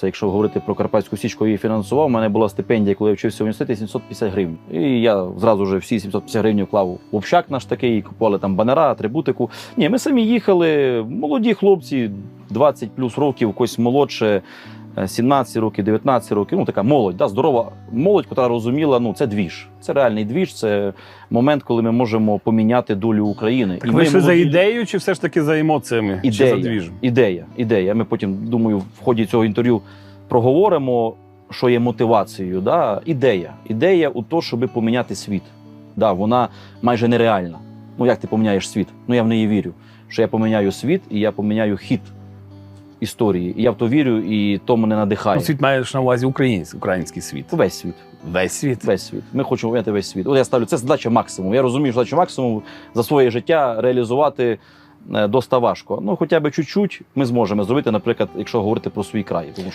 Це якщо говорити про Карпатську Січку, її фінансував, у мене була стипендія, коли я вчився в університеті 750 гривень. І я зразу вже всі 750 гривень вклав в общак наш такий, купували там банера, атрибутику. Ні, ми самі їхали, молоді хлопці, 20 плюс років, когось молодше. Е, 17 років, 19 років, ну така молодь, да, здорова молодь, яка розуміла, ну це двіж. Це реальний двіж, це момент, коли ми можемо поміняти долю України. Так ви йшли за ідеєю чи все ж таки за емоціями? Чи за ідея, двіжем? ідея, ідея. Ми потім, думаю, в ході цього інтерв'ю проговоримо, що є мотивацією. Да? Ідея. Ідея у то, щоб поміняти світ. Да, вона майже нереальна. Ну, як ти поміняєш світ? Ну, я в неї вірю. Що я поміняю світ і я поміняю хід історії. І я в то вірю, і то мене надихає. Ну, світ маєш на увазі український, український світ. Весь світ. Весь світ. Весь світ. Ми хочемо поміняти весь світ. От я ставлю це задача максимум. Я розумію, що задача максимум за своє життя реалізувати е, доста важко. Ну, хоча б чуть-чуть ми зможемо зробити, наприклад, якщо говорити про свій край. Тому що